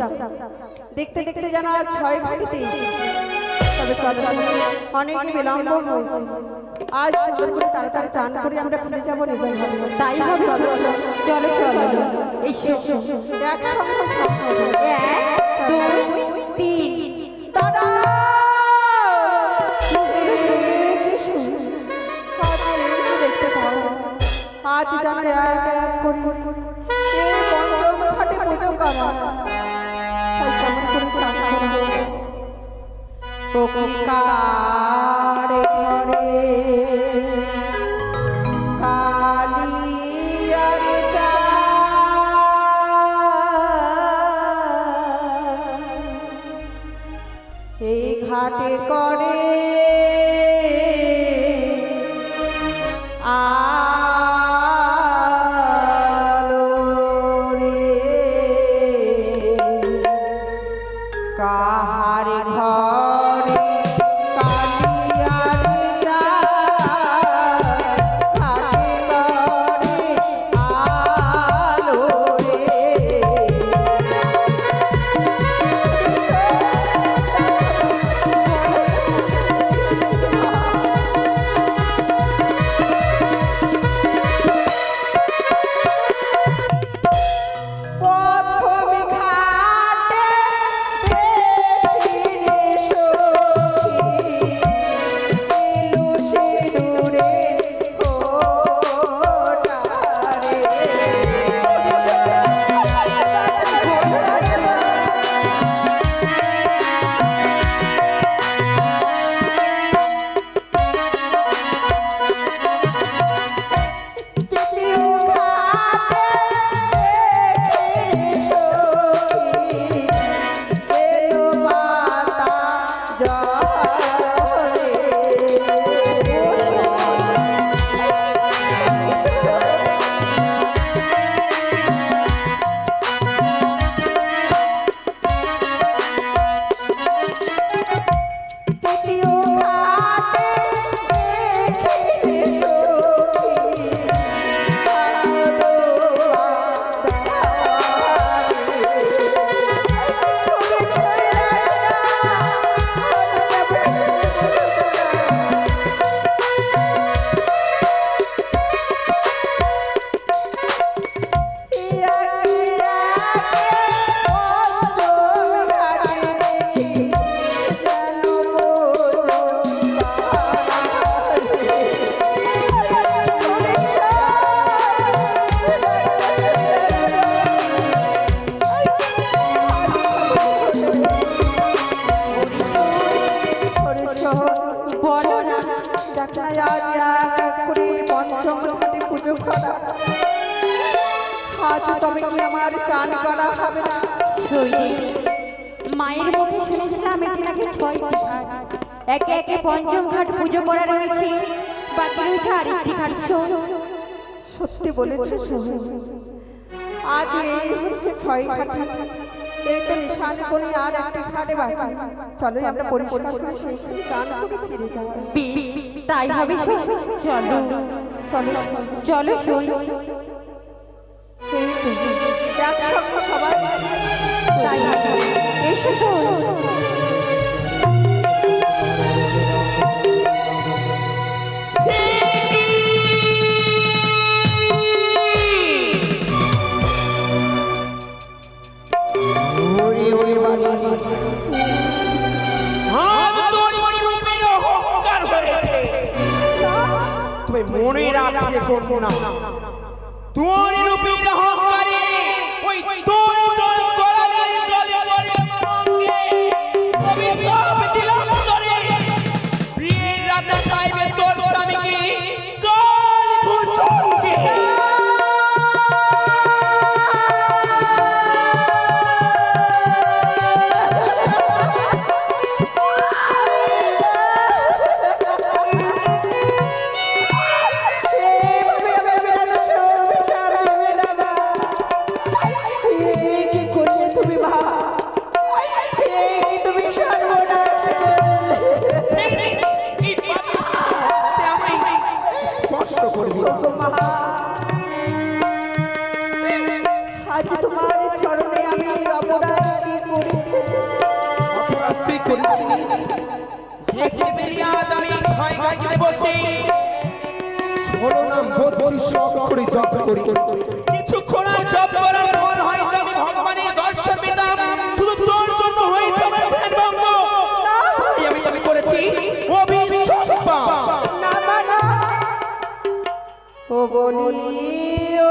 দেখো দেখতে দেখতে যেন আজ ছয় এসেছি। তবে চলো অনেক বিলম্ব হয়েছে। আজ সুন্দর তাড়াতাড়ি চান করে আমরা ফিরে যাব নিজের তাই হবে চলো চলো একসঙ্গে এক দুই তিন দাদা দেখতে পাও আজ যেন এক এক করে। পঞ্চম ঘাটে পুজো করা ও কি কারে জলে। আমার চান করা হবে না। মায়ের মুখে শুনেছিলাম এটি নাকি ছয় একে একে পঞ্চম ঘাট পুজো করা রয়েছে। বাকি রয়েছে আরেকটি ঘাট সত্যি বলেছে আজ এই হচ্ছে ছয় ঘাটি। এই তো নিশান করে আর একটা ঘাটে বাকি। চলো আমরা পরিষ্কার করে সেইখানে চান করে ফিরে যাব তাই হবে চলো। চলো। চলো শোন। এই তো। একসঙ্গে সবাই এসো তুমি মনে রাখবে কন্যা তোর রূপের দেখতে পেলি আজ আমি ছয় ঘাটে বসে। ষোলো নাম বত্রিশ অক্ষরে জপ করি। কিছুক্ষণ আর জপ করার পর হয়তো আমি ভগবানের দর্শন পেতাম। শুধু তোর জন্য হয়তো আমার ধ্যান ভঙ্গ আমি আমি করেছি না ও বলি ও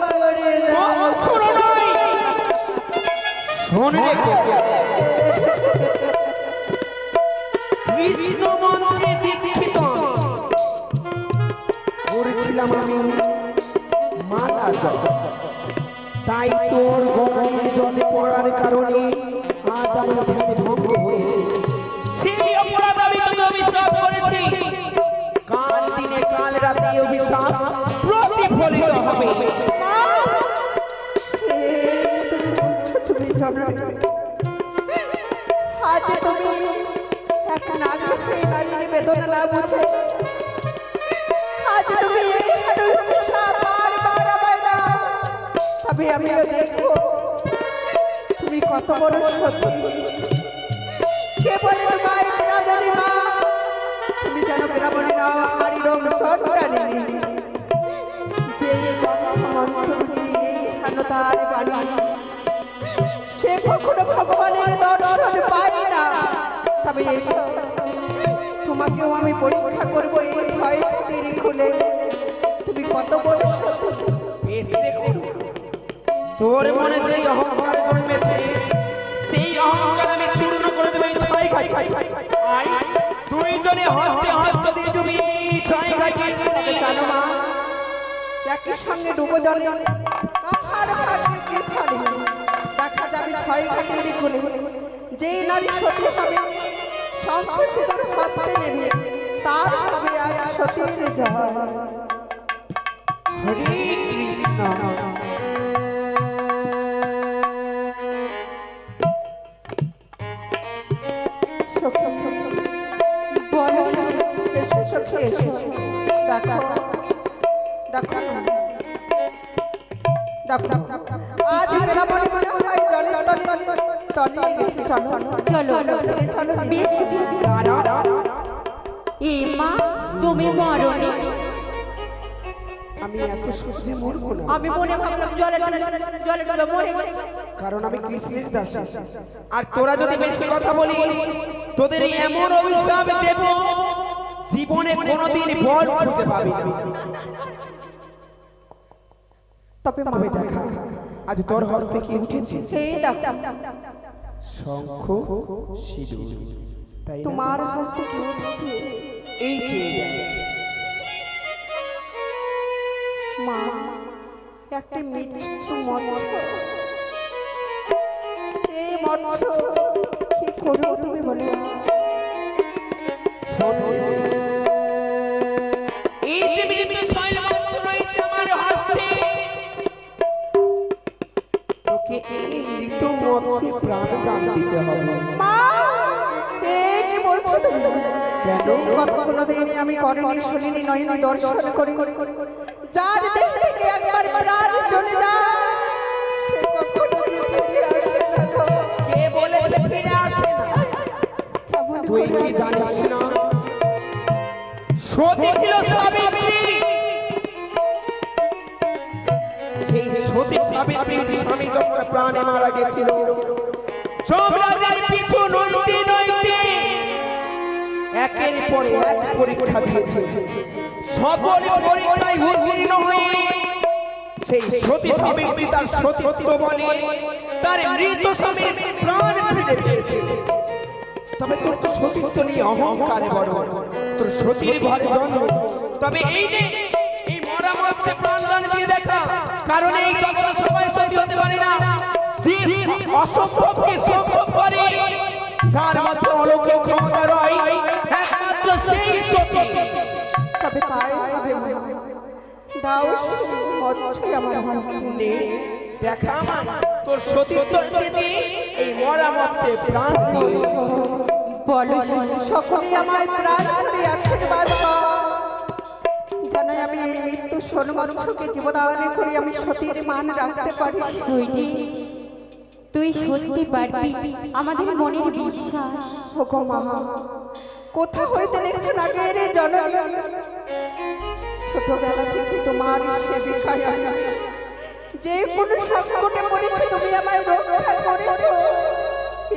শোন রেখে। করেছিলাম আমি মালা জপ। তাই তোর গঙ্গার জলে পড়ার কারণে আজ আমার ধ্যান ভঙ্গ হয়েছে। সেই অপরাধ আমি তোকে অভিশাপ করেছি, কাল দিনে কাল রাতে অভিশাপ নারীর বেদনা না বুঝে আজ তুমি। তবে আমিও দেখব তুমি কত বড় সত্যি কে বলে তোমায় গ্রামের মা তুমি যেন গ্রামের না হারির চন্ডালী যে মন্ত্রতার বাণী সে কখনো ভগবানের দর্শন পায় না তবে এসো তোমাকেও আমি পরীক্ষা করব এই ছয় খাটের খুলে তুমি কত বড় বেশ দেখুন তোর মনে যে অহংকার জন্মেছে সেই অহংকার আমি চূর্ণ করে দেবো এই ছয় ঘাট আই দুইজনে হস্তে হস্ত দিয়ে তুমি ছয় ঘাটের কোণে জানো মা একই সঙ্গে ডুবো জলে কাহার ভাগ্যে কে ফলে? দেখা যাবে ছয় ঘাটের কোলে যেই নারী সতী হবে শঙ্খ সিঁদুর হস্তে নেবে তার হবে আজ সতীর জয় হরে কৃষ্ণ। দেখো দেখো আজ গ্রামে মনে হয় জলে তলিয়ে গেছে চলো চলো ফিরে চলো বেশ এ মা তুমি আমি এত সহজে মরবো না আমি মনে ভাবলাম জলে জলে ডুবে মরে গেছি কারণ আমি কৃষ্ণের দাস আর তোরা যদি বেশি কথা বলিস তোদের এমন অভিশাপ দেব জীবনে কোনোদিন বল খুঁজে পাবি না তবে তবে দেখা আজ তোর হস্তে কি উঠেছে দেখো শঙ্খ সিঁদুর। তাই? তোমার হস্তে কি উঠেছে এই যে। মা একটা মৃত্যু মর্ম এই মর্ম কি করব তুমি বলো? যে কথা কোনোদিন আমি করিনি শুনিনি নয়নি দর্শন করি যার দেহ থেকে একবার প্রাণ চলে যায় সে কখনো যে ফিরে আসে না কে বলেছে ফিরে আসে না? তুই কি জানিস না? সতী ছিল সাবিত্রী সেই সতী সাবিত্রীর স্বামী যখন প্রাণে মারা গেছিল যমরাজের পিছু একের পর এক পরীক্ষা দিয়েছে। সকল পরীক্ষায় উত্তীর্ণ হয়ে সেই সতী সাবিত্রী তার সতীত্ব বলে তার মৃত স্বামীর প্রাণ ফিরে পেয়েছে। তবে তোর তো সতীত্ব নিয়ে অহংকারে বড়। তোর সতীর ঘরে জন্ম। তবে এই নে, এই মরা মরতে প্রাণদান দিয়ে দেখা। কারণ এই জগতে সবাই সতী হতে পারে না। যে অসম্ভবকে সম্ভব করে, যার মাত্র অলৌকিক ক্ষমতা রয় সেই সতী তবে তাই হবে দাও সেই আমার হস্তে দেখা আমার তোর সতীত্ব এই মরা প্রাণ বলো শুনি। সকলেই আমায় প্রাণ করে আশীর্বাদ কর। আমি এই মৃত্যু সন্মৎসকে জীবদানে করে আমি সতীর মান রাখতে পারি তুই সত্যি পারবি আমাদের মনের বিশ্বাস ও গো মা কোথা হইতে দেখছেন আগের এই জননী? ছোটবেলা থেকে তোমার সেবিকায় আমি যে কোনো সংকটে পড়েছে তুমি আমায় রক্ষা করেছ।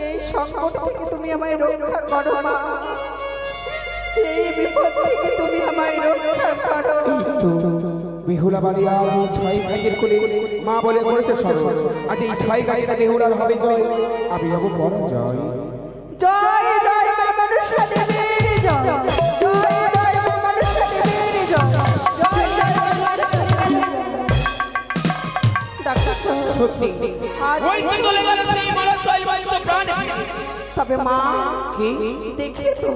এই সংকট থেকে তুমি আমায় রক্ষা করো মা। এই বিপদ থেকে তুমি আমায় রক্ষা করো। বেহুলা বাড়ি আজ এই ছয় ভাইয়ের কোলে মা বলে করেছে স্মরণ। আজ এই ছয় গাড়িতে বেহুলার হবে জয়। আমি যাব পরাজয়। জয় জয় মা মনসা তবে মা কি? দেখি তো।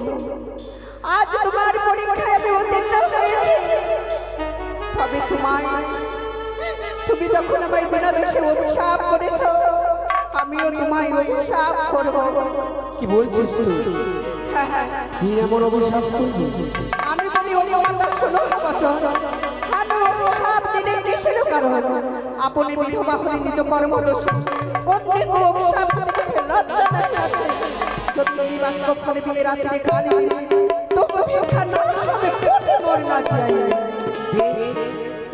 আজ তোমার পরীক্ষায় আমি উত্তীর্ণ হয়েছি। তবে তোমায় তুমি যখন আমায় বিনা দোষে অভিশাপ করেছ আমিও তোমায় অভিশাপ করব। কি বলছিস তুই? হ্যাঁ হ্যাঁ হ্যাঁ। কি এমন অভিশাপ করবি আমি বলি অপমানটা শোনো বচন। আমি অভিশাপ দিলে কিসের কারণ। আপনি বিধবা হলে নিজ কর্ম দোষী অন্যকে অভিশাপ দিতে লজ্জা আসে। যদি এই বাক্য বিয়ে রাত্রে কালি দিলে তবু ভিক্ষা সবে পথে মর না যাই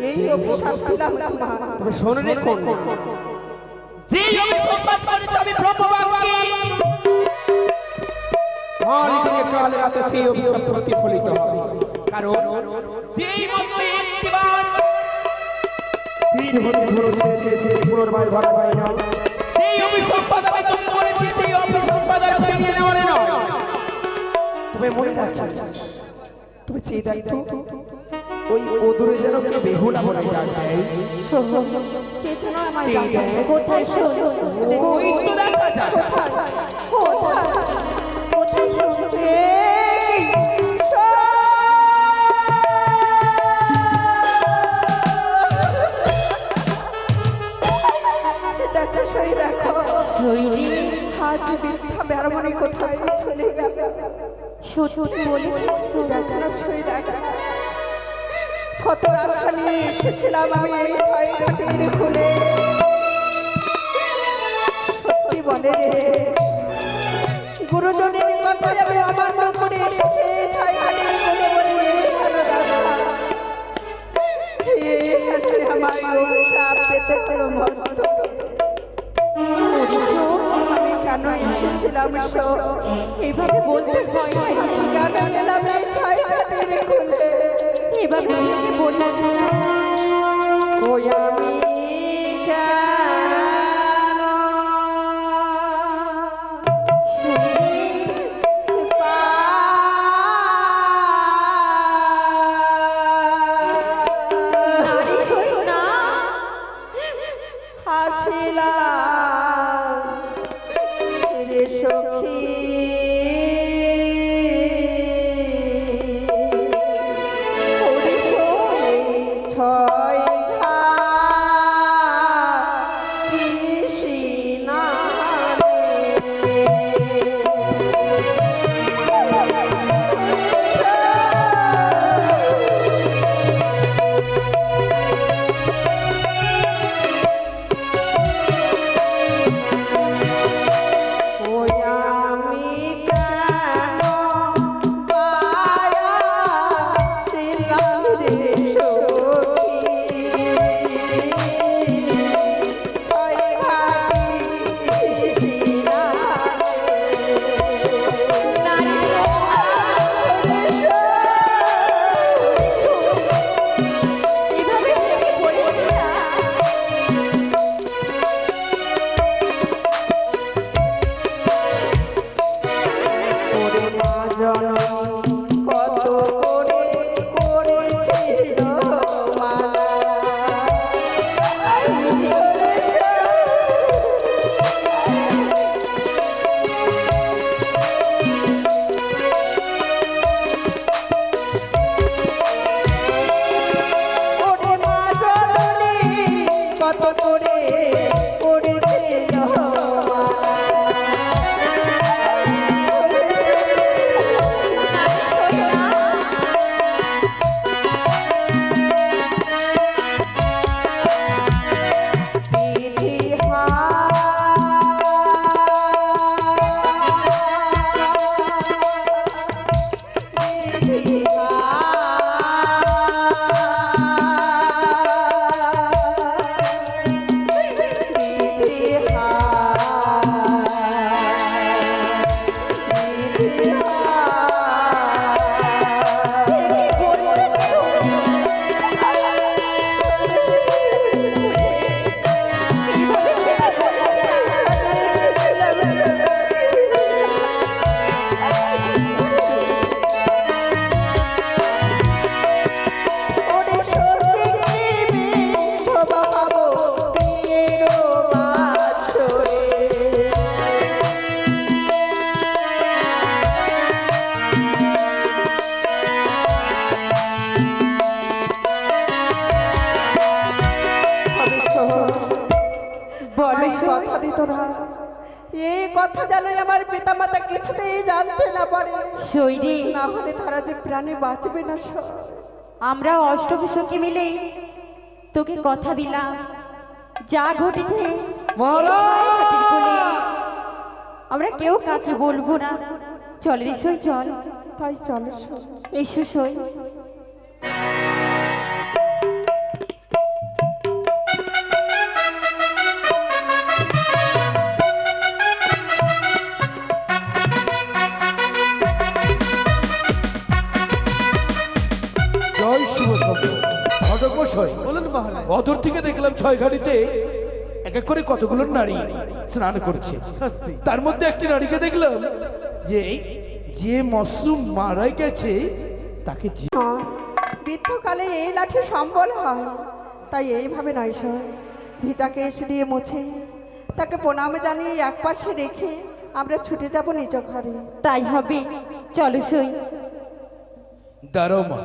এই অভিশাপ দিলাম তোমার তবে শোন রে কোন। যে অভিশাপ করেছে আমি ব্রহ্মবাক্যে কাল দিনে কাল রাতে সেই অভিশাপ প্রতিফলিত হবে। কারণ যেই মতো একটিবার তীর হতে ধরো ছেড়ে ছেড়ে পুনর্বার ধরা যায় না। যেই অভিশাপ আমি তোকে করেছি নেওয়ার নয় তবে মনে রাখিস তবে চেয়ে দেখ তো ওই ওদুরে যেন কেউ বেহুলা বলে ডাক দেয়। কে যেন আমায় চেয়ে ডাকে। দেখ কোথায় শোন ওই তো দেখা যায় কোথায় কোথায়? কোথায়? সত্যি কত আশা নিয়ে এসেছিলাম আমি এই ছয় ঘাটের খুলে সত্যি বলে রে গুরুজনের কথা আমি অমান্য করে এসেছে বলে বলে আমার পেতে হলো মস্তকে কেন এসেছিলাম শো এভাবে বলতে ভয় হয় কেন গেলাম এই ছাই হাটির খুলে এভাবে বলতে ওই আমি কথা যেন আমার পিতামাতা কিছুতেই জানতে না পারে। সই রে না হলে তারা যে প্রাণে বাঁচবে না সব। আমরা অষ্টমী সখী মিলে তোকে কথা দিলাম। যা ঘটেছে আমরা কেউ কাকে বলব না। চল রে সই চল। তাই চলো এসো সই। অদূর থেকে দেখলাম ছয় ঘাটিতে এক এক করে কতগুলো নারী স্নান করছে। তার মধ্যে একটি নারীকে দেখলাম যে যে মশরুম মারা গেছে তাকে বৃদ্ধকালে এই লাঠি সম্বল হয় তাই এইভাবে নয় সব ভিতাকে এসে দিয়ে মুছে তাকে প্রণাম জানিয়ে এক পাশে রেখে আমরা ছুটে যাব নিজ ঘরে। তাই হবে চলো সই। দাঁড়াও মা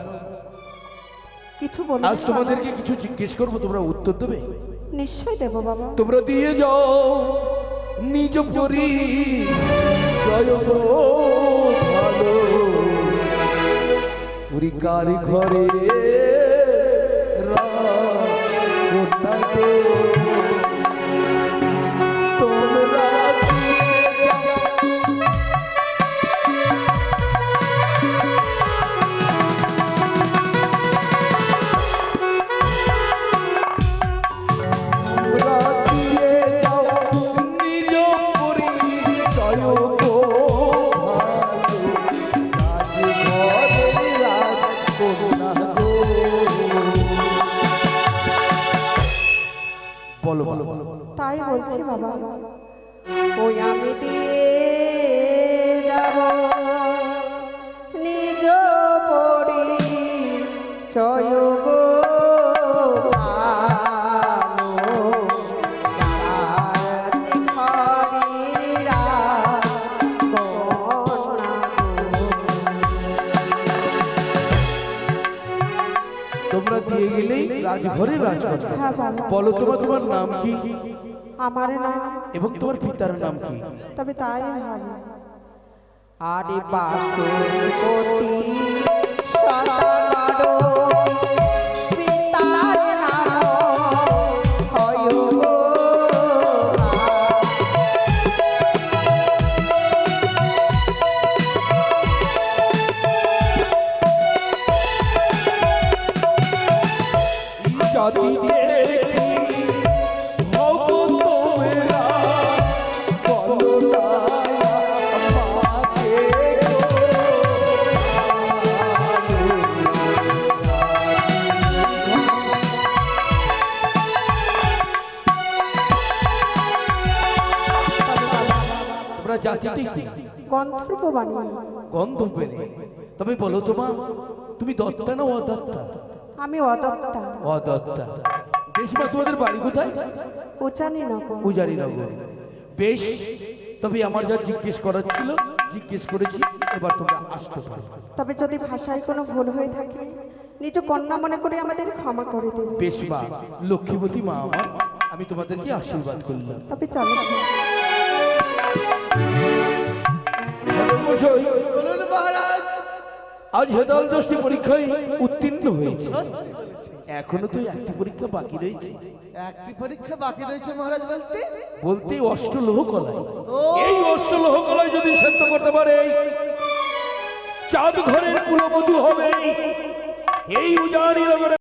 কিছু বলো আজ তোমাদেরকে কিছু জিজ্ঞেস করব তোমরা উত্তর দেবে? নিশ্চয় দেব বাবা। তোমরা দিয়ে যাও নিজ পরি জয় ভালো। উরি কারি ঘরে রা- বলো বলো তাই বলছি বাবা। ওই আমি দিয়ে যাব নিজ পড়ি চয় গেলেই রাজঘরে রাজকন্যা। হ্যাঁ বলো তোমার তোমার নাম কি? আমার নাম এবং তোমার পিতার নাম কি? তবে তাই ভাবি। আরে বাসুপতি সদাগর গন্ধর্ব বাণী গন্ধ পেলে তবে বলো তোমা তুমি দত্তা না অদত্তা? আমি অদত্তা। অদত্তা। বেশিমা তোমাদের বাড়ি কোথায়? বেশ তবে আমার যা জিজ্ঞেস করার ছিল জিজ্ঞেস করেছি এবার তোমরা আসতে পারো। তবে যদি ভাষায় কোনো ভুল হয়ে থাকে নিজ কন্যা মনে করে আমাদের ক্ষমা করে দেবে। বেশ মা লক্ষ্মীবতী মা আমার আমি তোমাদেরকে আশীর্বাদ করলাম। তবে চলো। মশাই, আজ হেদাল দশটি পরীক্ষায় উত্তীর্ণ হয়েছে। এখনও তো একটি পরীক্ষা বাকি রয়েছে। একটি পরীক্ষা বাকি রয়েছে মহারাজ বলতে? বলতে অষ্টলোহ কলায় এই অষ্টলোহ কলায় যদি সেদ্ধ করতে পারে চাঁদ ঘরের কুলবধূ হবে। এই উজানি নগরে